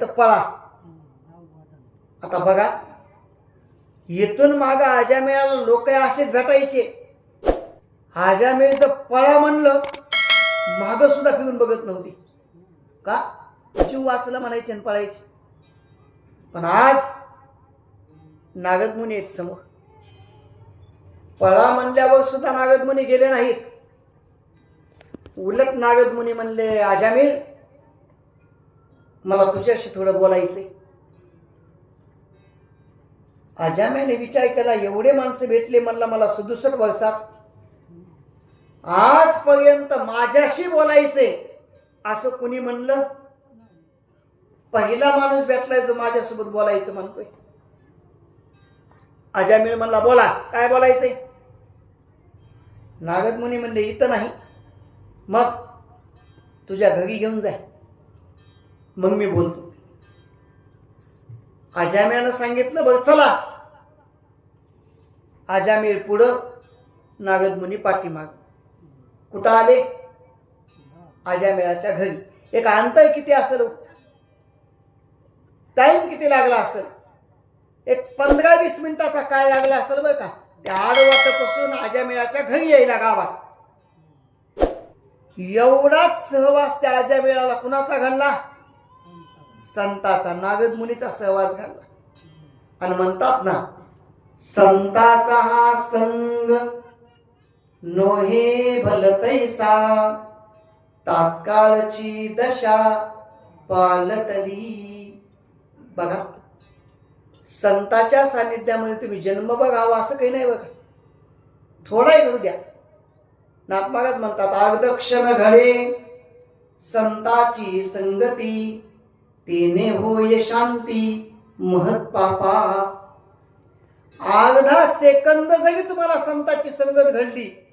नाही तर पळा. आता बघा. येथून माग आजामेळाला लोक असेच भेटायचे. आजामेळचं पळा म्हणलं माग सुद्धा फिरून बघत नव्हती. का? जीव वाचला म्हणायचे आणि पळायचे. पण आज नागदमुनी आहेत समोर. पळा म्हणल्यावर सुद्धा नागदमुनी गेले नाहीत. उलट नागदमुनी म्हणले आजामीर मला तुझ्याशी थोडं बोलायचंय. आजाम्याने विचार केला एवढे माणसं भेटले म्हणला मला सदुसष्ट वर्षात आजपर्यंत माझ्याशी बोलायचे असं कुणी म्हणलं? पहिला माणूस भेटलाय जो माझ्यासोबत बोलायचं म्हणतोय. अजामीर म्हणला बोला काय बोलायचंय? नागद मुनी म्हणले इथं नाही. मग तुझ्या घरी घेऊन जाय. मग मी बोलतो. आजाम्यानं सांगितलं बरं चला. आजामीर पुढं नागदमुनी पाठीमाग. कुठं आले? आजामेळाच्या घरी. एक अंतर किती असेल हो? टाइम किती लागला असेल? एक पंधरा वीस मिनिटाचा काय लागला असेल बरं का? त्या आडवाटापासून आजामेळाच्या घरी यायला गावात. एवढाच सहवास त्या आजामेळाला कुणाचा घडला संताचा नागद मुनीचा सहवास घालला. आणि म्हणतात ना संताचा हा संग नोहे भलतैसा तात्काळची दशा पालटली. बघा संताच्या सानिध्यामध्ये तुम्ही जन्म बघावा असं काही नाही बघा. थोडाही करू द्या. नागमागाच म्हणतात आगदक्षण घडे संताची संगती तेने होय शांती महत पापा. अर्धा सेकंद जरी तुम्हाला संताची संगत घडली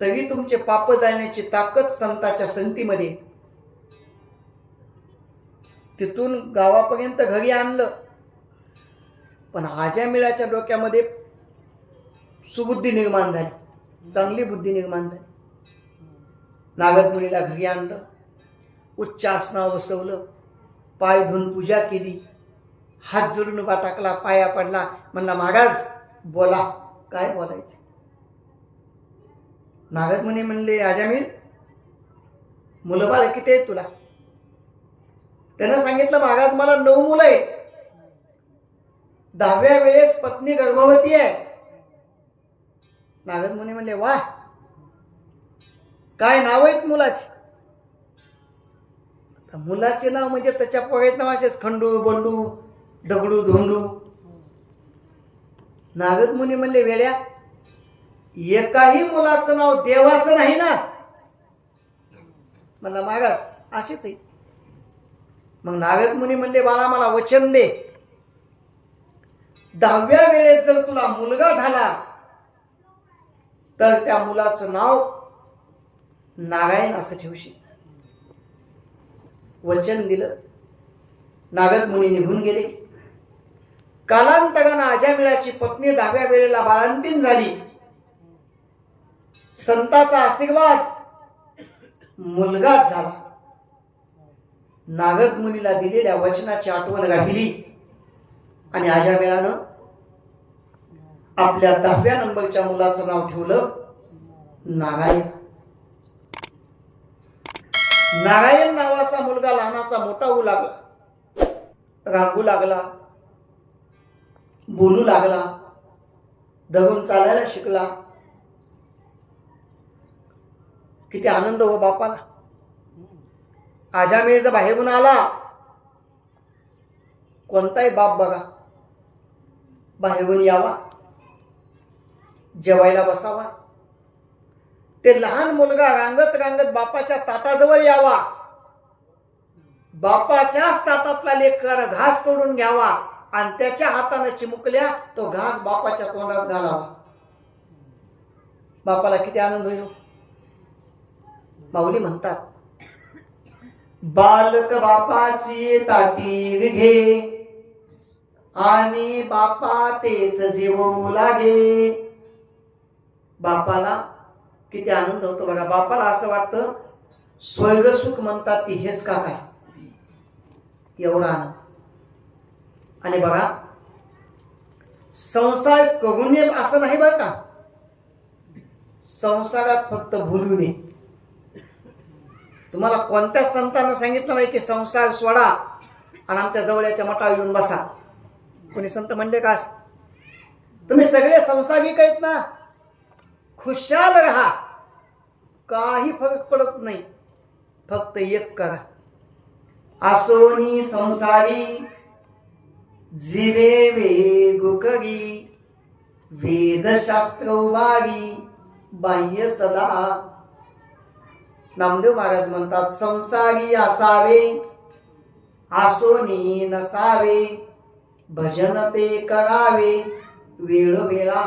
तरी तुमचे पाप जाळण्याची ताकद संताच्या संगतीमध्ये तिथून गावापर्यंत घरी आणलं. पण आज्या मिळाच्या डोक्यामध्ये सुबुद्धी निर्माण झाली. चांगली बुद्धी निर्माण झाली. नागद मुलीला घरी आणलं. उच्च आसनावर बसवलं. पाय धुवून पूजा केली. हात जोडून उभा टाकला पाया पडला. म्हणला महाराज बोला. काय बोलायचं? नारद मुनी म्हणले आजामीर मुलं बाळ किती आहेत तुला? त्यानं सांगितलं महाराज मला नऊ मुलं आहेत. दहाव्या वेळेस पत्नी गर्भवती आहे. नारद मुनी म्हणले वा काय नाव आहेत मुलाची? आता मुलाचे नाव म्हणजे त्याच्या पोहेत नाव असेच खंडू बंडू दगडू धोंडू. नागद मुनी म्हणले वेड्या एकाही मुलाचं नाव देवाचं नाही ना? म्हणला मागाच असेच आहे. मग नागद मुनी म्हणले बाला मला वचन दे. दहाव्या वेळेत जर तुला मुलगा झाला तर त्या मुलाचं नाव नारायण असं ठेवशील. वचन दिलं. नागद मुनी निघून गेले. कालांतरानं अजामिळाची पत्नी दहाव्या वेळेला बाळांतीन झाली. संताचा आशीर्वाद मुलगाच झाला. नागद मुनीला दिलेल्या वचनाची आठवण राहिली. आणि अजामिळानं आपल्या दहाव्या नंबरच्या मुलाचं नाव ठेवलं. नागायक नारायण नावाचा मुलगा लहानाचा मोठा होऊ लागला. रांगू लागला. बोलू लागला. धरून चालायला शिकला. किती आनंद हो बापाला. आजामेळचा बाहेरून आला. कोणताही बाप बघा. बाहेरून यावा. जेवायला बसावा. ते लहान मुलगा रांगत रांगत बापाच्या ताटाजवळ यावा. बापाच्याच ताटातला लेकर घास तोडून घ्यावा आणि त्याच्या हाताने चिमुकल्या तो घास बापाच्या तोंडात घालावा. बापाला किती आनंद होईल हो. माऊली म्हणतात बालक बापाची ताटी घे आणि बापा तेच जेवू लागे. बापाला किती आनंद होतो बघा. बापाला असं वाटतं स्वर्गसुख म्हणतात ती हेच का काय? एवढा आनंद. आणि बघा संसार करू नये असं नाही बरं का? संसारात फक्त भुलू नये तुम्हाला कोणत्या संतांना सांगितलं नाही की संसार सोडा आणि आमच्या जवळच्या मठावर येऊन बसा? कोणी संत म्हणले का? तुम्ही सगळे संसारी आहेत ना. खुशाल राहा. काही फरक पडत नाही. फक्त एक करा. असोनी संसारी जीवे वेगुकरी वेदशास्त्र उभारी बाह्य सदा. नामदेव महाराज म्हणतात संसारी असावे आसोनी नसावे भजन ते करावे वेळोवेळा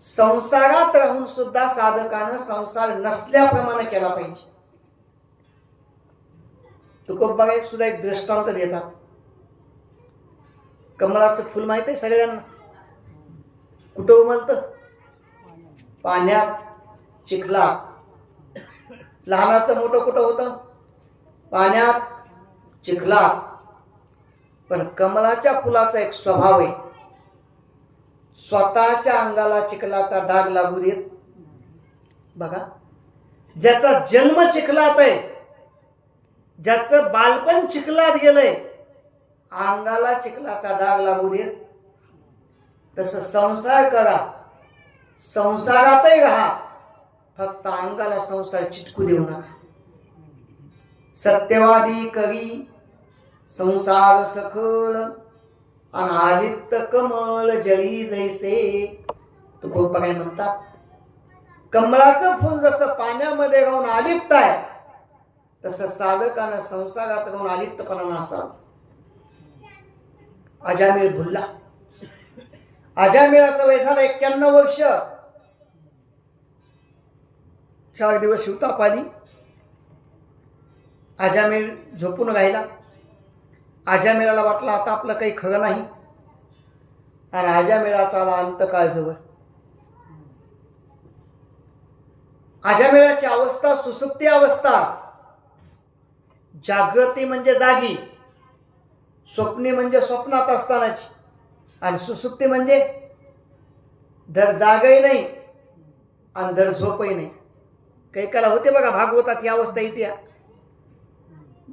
संसारात राहून सुद्धा साधकानं संसार नसल्याप्रमाणे केला पाहिजे. तुकोबा एक सुद्धा एक दृष्टांत देतात. कमळाचं फुल माहीत आहे सगळ्यांना? कुठं उमलतं? पाण्यात चिखला. लहानाचं मोठं कुठं होतं? पाण्यात चिखला. पण कमळाच्या फुलाचा एक स्वभाव आहे. स्वतःच्या अंगाला चिखलाचा डाग लागू देत. बघा. ज्याचा जन्म चिखलात आहे ज्याचं बालपण चिखलात गेलंय अंगाला चिखलाचा डाग लागू देत. तसं संसार करा. संसारातही राहा. फक्त अंगाला संसार चिटकू देऊ नका. सत्यवादी कवी संसार सखल अनादित्त कमल जळी जैसे. तुकोबा काय म्हणतात कमळाचं फुल जसं पाण्यामध्ये राहून आलिप्त आहे तसं साधकानं संसारात राहून आलिप्तपणा नसावं अजामिळ भुलला. अजामिळाचं वय झालं एक्क्याण्णव वर्ष. चार दिवस शिवताप आली अजामेळ झोपून राहिला. आजामेळाला वाटलं आता आपलं काही खरं नाही. आणि आजामेळाचा आला अंतकाळ आजा मेळाची अवस्था सुसुप्ती अवस्था. जागृती म्हणजे जागी. स्वप्ने म्हणजे स्वप्नात असतानाची. आणि सुसुप्ती म्हणजे धर जागही नाही आणि धर झोपही नाही. काही काला होते बघा भागवतात ही अवस्था इथे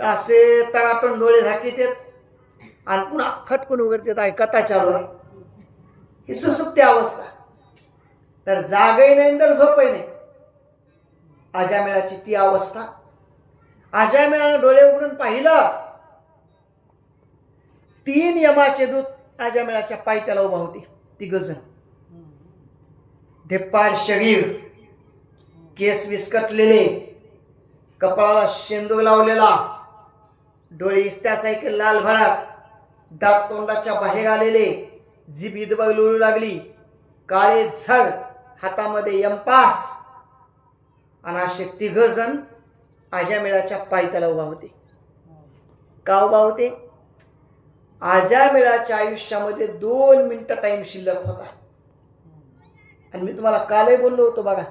असे तळाटून डोळे झाकीत आणि पुन्हा खटकून उघडतात आहे कथा चालू आहे. ही सुसुप्ती अवस्था. तर जागही नाही तर झोपही नाही. आजामेळाची ती अवस्था. आजामेळानं डोळे उघडून पाहिलं. तीन यमाचे दूत आजामेळाच्या पायथ्याला उभा होते. ती गजन. धिप्पाड शरीर. केस विस्कटलेले. कपाळाला शेंदूर लावलेला. डोळे इस्त्यासारखे लाल भरात. दात तोंडाच्या बाहेर आलेले जीभ ईदबग लुळू लागली. काळे झग हातामध्ये यमपास. आणि असे तिघ जण आजामेळाच्या पायथ्याला उभा होते. का उभा होते? आजामेळाच्या आयुष्यामध्ये दोन मिनिटं टाइम शिल्लक होता. आणि मी तुम्हाला कालही बोललो होतो बघा?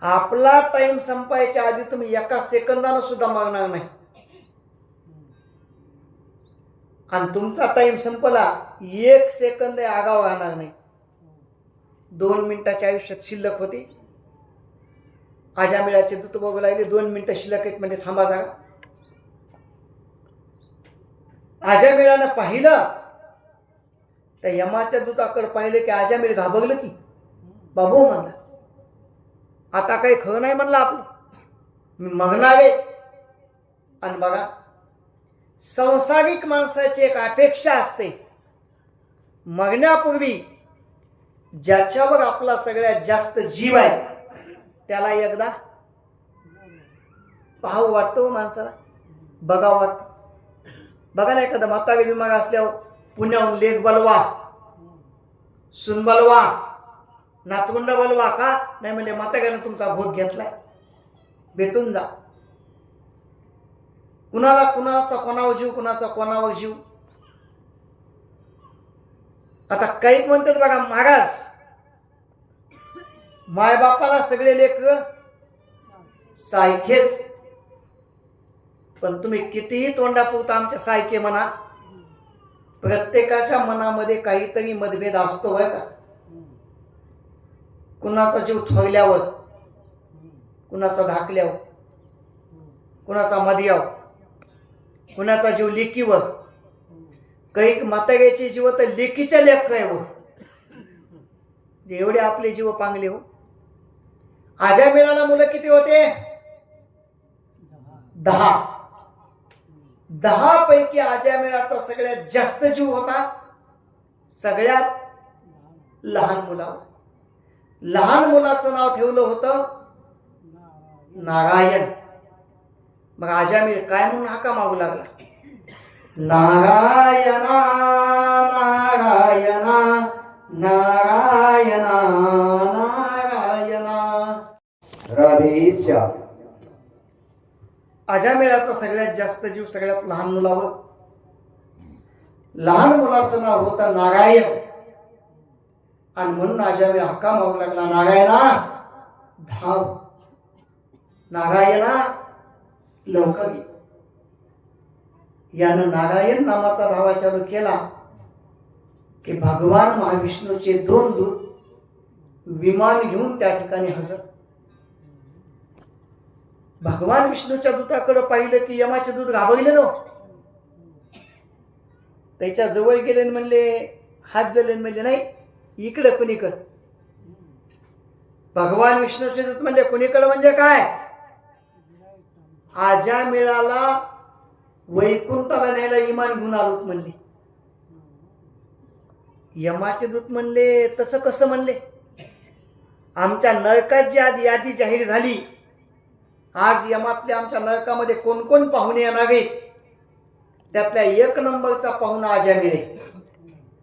आपला टाइम संपायच्या आधी तुम्ही एका सेकंदानं सुद्धा मागणार नाही. आणि तुमचा टाइम संपला एक सेकंद आगाव राहणार नाही. दोन मिनिटाच्या आयुष्यात शिल्लक होते. आजामिळाचे दूत बघू लागले दोन मिनिटं शिल्लक आहेत म्हणजे थांबा जागा आजामिळानं पाहिलं त्या यमाच्या दूताकडे पाहिलं की आजामिळ घाबरलं की. बाबू म्हणला आता काही खरं नाही म्हणलं आपलं मी मागणार आहे आणि बघा संसारिक माणसाची एक अपेक्षा असते. मगण्यापूर्वी ज्याच्यावर आपला सगळ्यात जास्त जीव आहे त्याला एकदा पाहावं वाटतो हो माणसाला? बघा वाटतं. बघा ना एखादा म्हातारी विमान असल्यावर पुण्याहून लेख बलवा सुन बलवा नातवंड बलवा का? नाही म्हणजे म्हाताऱ्यानं तुमचा भोग घेतलाय. भेटून जा. कुणाला कुणाचा कोणावर जीव कुणाचा कोणावर जीव? आता काही म्हणतात बघा महाराज मायबापाला सगळे लेख सायखेच पण तुम्ही कितीही तोंडापुरता आमच्या सायके म्हणा प्रत्येकाच्या मनामध्ये काहीतरी मतभेद असतो बरं का. कुणाचा जीव थोरल्यावर कुणाचा धाकल्यावर कुणाचा मध्यावर कुणाचा जीव लेकीवर? काही माताग्याचे जीव तर लेकीच्या व एवढे आपले जीव पांगले हो. आज्या मिळाला मुलं किती होते? दहा. दहा पैकी आज्या मिळाचा सगळ्यात जास्त जीव होता. सगळ्यात लहान मुलावर. लहान मुलाचं नाव ठेवलं होतं. नारायण. मग आजामीर काय म्हणून हाका मागू लागला? नारायणा नारायणा नारायणा नारायणा. राधेश्याम अजामेळाचा सगळ्यात जास्त जीव सगळ्यात लहान मुलावर? लहान मुलाचं नाव होतं नारायण. आणि म्हणून अजामेळ हक्का मागू लागला नारायणा धाव. नारायणा लवकर यानं नारायण नामाचा धावा चालू केला की भगवान महाविष्णूचे दोन दूत विमान घेऊन त्या ठिकाणी हजर. भगवान विष्णूच्या दूताकडे पाहिलं की यमाचे दूत घाबरले नो त्याच्याजवळ गेले म्हणले हात जोडले म्हणले नाही इकडे कुणीकड? भगवान विष्णूचे दूत म्हणले कुणीकडे म्हणजे काय? आजा मिळाला वैकुंठाला न्यायला इमान घेऊन आलोत म्हणले. यमाचे दूत म्हणले तसं कसं म्हणले? आमच्या नरकात जी आज यादी जाहीर झाली आज यमातल्या आमच्या नरकामध्ये कोण कोण पाहुणे येणार त्यातल्या एक नंबरचा पाहुणा आजा मिळे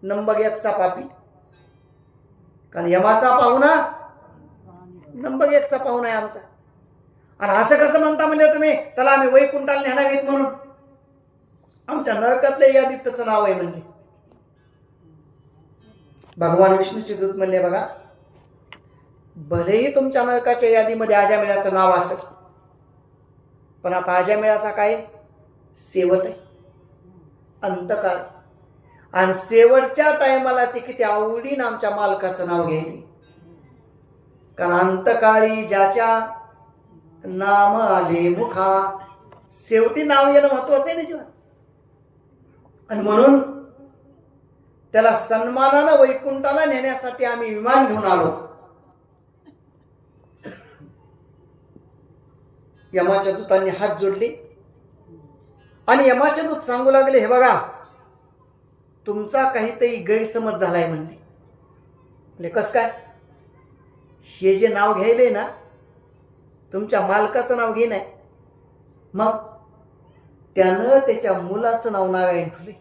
नंबर एकचा पापी. कारण यमाचा पाहुणा नंबर एकचा पाहुणा आहे आमचा. आणि असं कसं म्हणता म्हणजे तुम्ही? त्याला आम्ही वैकुंठाला नेणार आहेत म्हणून. आमच्या नरकातल्या यादीत त्याचं नाव आहे म्हणजे. भगवान विष्णूचे दूत म्हणले बघा भलेही तुमच्या नरकाच्या यादीमध्ये आजामिळाचं नाव असेल पण आता आजामिळाचा काय? शेवट आहे. अंतकाळ आणि शेवटच्या टायमाला ती किती आवडीनं आमच्या मालकाचं नाव घ्यायली. कारण अंतकाळी ज्याच्या नाम आले मुखा. शेवटी नाव येणं महत्वाचं आहे ना जीवन. आणि म्हणून त्याला सन्मानानं वैकुंठाला नेण्यासाठी आम्ही विमान घेऊन आलो. यमाच्या दूतांनी हात जोडले. आणि यमाचे दूत सांगू लागले हे बघा तुमचा काहीतरी गैरसमज झालाय म्हणले. म्हणजे कस काय? हे जे नाव घ्यायलंय ना तुमच्या मालकाचं नाव घे नाही मग त्यानं त्याच्या मुलाचं नाव नारायण ठेवले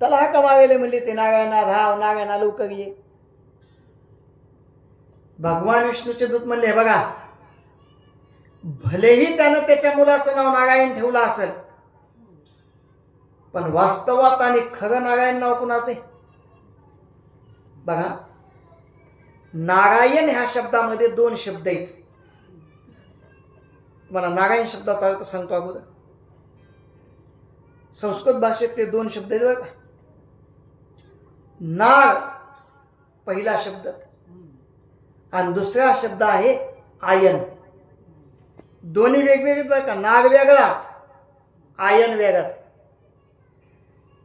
त्याला हाका मागायला म्हणले ते नारायणा धाव नारायणा लवकर ये. भगवान विष्णूचे दूत म्हणले बघा भलेही त्यानं त्याच्या मुलाचं नाव नारायण ठेवलं असेल पण वास्तवात आणि खरं नारायण नाव कुणाचे बघा नारायण ह्या शब्दामध्ये दोन शब्द आहेत. मला नारायण शब्दाचा अर्थ सांगतो अगोदर. संस्कृत भाषेत ते दोन शब्द आहेत बघा नार पहिला शब्द. आणि दुसरा शब्द आहे आयन. दोन्ही वेगवेगळे बरं का. नाग वेगळा आयन वेगळा.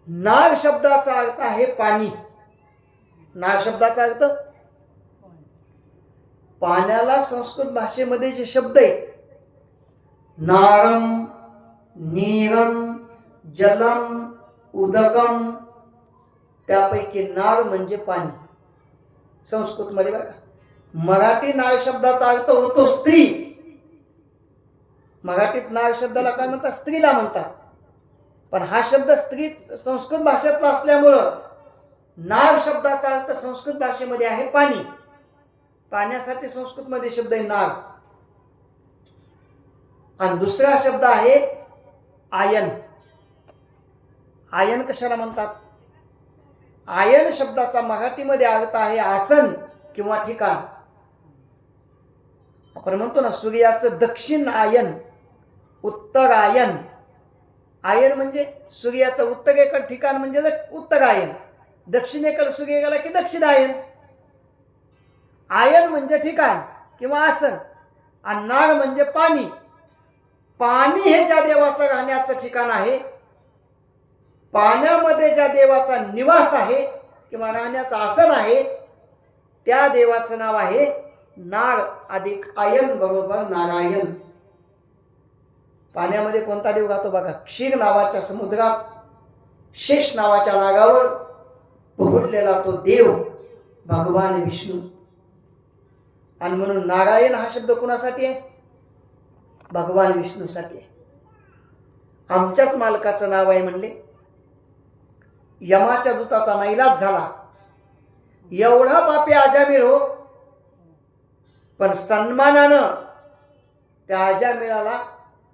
नाग शब्दाचा अर्थ आहे पाणी. नाग शब्दाचा अर्थ? पाण्याला संस्कृत भाषेमध्ये जे शब्द आहेत नारम नीरम जलम उदकम त्यापैकी नार म्हणजे पाणी. संस्कृतमध्ये बघा. मराठी नाग शब्दाचा अर्थ होतो स्त्री. मराठीत नाग शब्दाला काय म्हणतात? स्त्रीला म्हणतात. पण हा शब्द स्त्री संस्कृत भाषेतला असल्यामुळं नार शब्दाचा अर्थ संस्कृत भाषेमध्ये आहे पाणी. पाण्यासाठी संस्कृतमध्ये शब्द आहे नार आणि दुसरा शब्द आहे आयन. आयन कशाला म्हणतात? आयन शब्दाचा मराठीमध्ये अर्थ आहे आसन किंवा ठिकाण. आपण म्हणतो ना सूर्याचं दक्षिण आयन उत्तर आयन. आयन म्हणजे सूर्याचं उत्तरेकडे ठिकाण म्हणजे उत्तर आयन. दक्षिणेकडे सूर्य गेला की दक्षिण आयन. आयन म्हणजे ठिकाण किंवा आसन. आणि नाग म्हणजे पाणी. पाणी हे ज्या देवाचं राहण्याचं ठिकाण आहे पाण्यामध्ये ज्या देवाचा निवास आहे किंवा राहण्याचं आसन आहे त्या देवाचं नाव आहे नार अधिक आयन बरोबर नारायण. पाण्यामध्ये कोणता देव राहतो बघा? क्षीर नावाच्या समुद्रात शेष नावाच्या नागावर पहुडलेला तो देव भगवान विष्णू. आणि म्हणून नारायण हा शब्द कुणासाठी आहे? भगवान विष्णूसाठी आहे. आमच्याच मालकाचं नाव आहे म्हणले. यमाच्या दूताचा नाईलाज झाला. एवढा पापी आजामीळ हो. पण सन्मानानं त्या आजामिळाला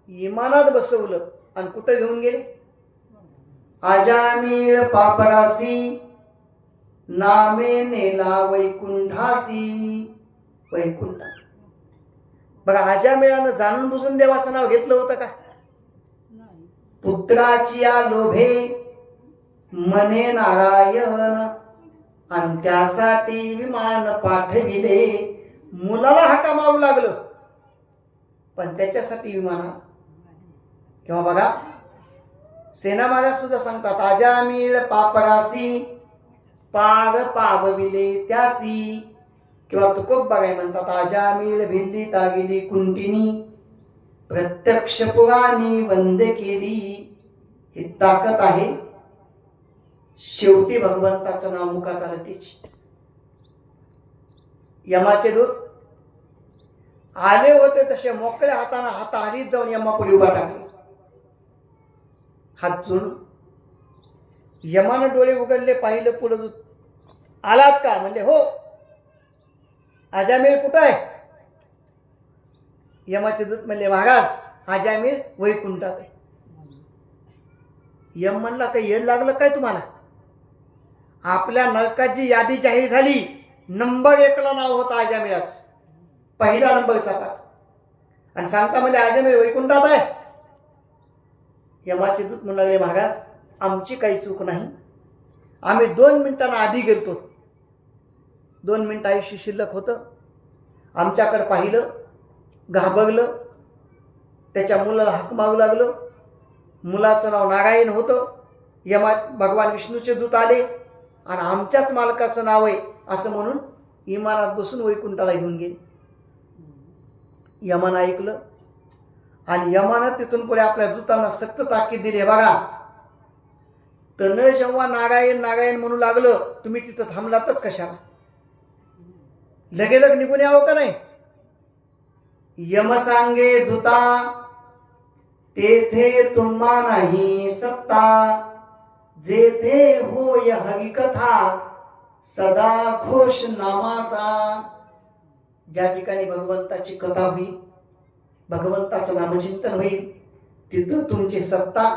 इमानात बसवलं आणि कुठं घेऊन गेले? आजामीळ पापरासी नामे नेला वैकुंठासी. वैकुंठ बघा आजामिळानं जाणून बुजून देवाचं नाव घेतलं होतं का? पुत्राची या लोभे मने नारायण आणि त्यासाठी विमान पाठविले. मुलाला हाका मारू लागलं. पण त्याच्यासाठी विमाना किंवा बघा सेना मागा सुद्धा सांगतात आजामीळ पापरासी पाग पावविले त्यासी किंवा तुकोब बागाय म्हणतात आजामीळ भिल्ली तागिली कुंटिनी प्रत्यक्ष पुराणी वंद केली ही ताकद आहे. शेवटी भगवंताचं नाव मुखात आलं तिची. यमाचे दूत आले होते तसे मोकळ्या हाताने हात हरीत जाऊन यमापुढे उभा टाकले हात जोडून यमानं डोळे उघडले पाहिलं पुढं दूत. आलात का? म्हणजे हो आजामीर कुठं आहे? यमाचे दूत म्हणले महाराज आजामीर वैकुंठात आहे. यम म्हणला काही येड लागलं काय तुम्हाला? आपल्या नरकाची यादी जाहीर झाली. नंबर एकला नाव होतं आजामिराच पहिला नंबरचा पाठ आणि सांगता म्हणजे आजामीर वैकुंठात आहे. यमाचे दूत म्हणू लागले महाराज आमची काही चूक नाही. आम्ही दोन मिनिटांना आधी गेलतो. दोन मिनटं आयुष्य शिल्लक होतं. आमच्याकडं पाहिलं घाबरलं त्याच्या मुलाला हाक मागू लागलं. मुलाचं नाव नारायण होतं. यमा भगवान विष्णूचे दूत आले. आणि आमच्याच मालकाचं नाव आहे असं म्हणून इमानात बसून वैकुंठाला घेऊन गेले. यमानं ऐकलं. आणि यमानं तिथून पुढे आपल्या दूतांना सक्त ताकीद दिली. "हे बघा. तन जेव्हा नारायण नारायण म्हणू लागलं तुम्ही तिथं थांबलातच कशाला? लगे लग निघून यावं का नाही? यम सांगे धुता तेथे तुम्हा नाही सत्ता. जेथे होय कथा सदा घोष नामाचा. ज्या ठिकाणी भगवंताची कथा होईल भगवंताचं नामचिंतन होईल तिथं तुमची सत्ता.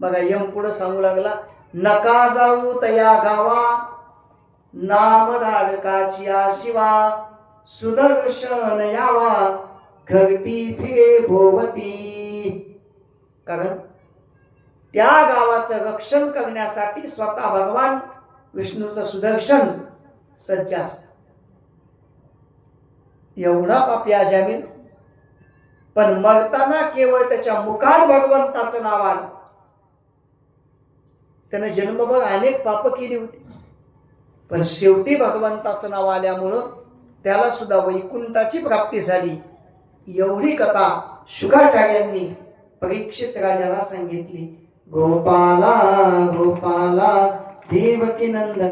बघा यम पुढं सांगू लागला नका जाऊ तया गावा. नामधारकाची शिवा सुदर्शन यावा घरटी फिरे भोवती. कारण त्या गावाचं रक्षण करण्यासाठी स्वतः भगवान विष्णूचं सुदर्शन सज्ज असत. एवढा पापी जामीन पण मरताना केवळ त्याच्या मुखात भगवंताचं नाव आलं. त्यानं जन्मभर अनेक पाप केली होती. पण शेवटी भगवंताचं नाव आल्यामुळं त्याला सुद्धा वैकुंठाची प्राप्ती झाली. एवढी कथा शुकाचार्यांनी परीक्षित राजाला सांगितली. गोपाला गोपाला देवकी नंदन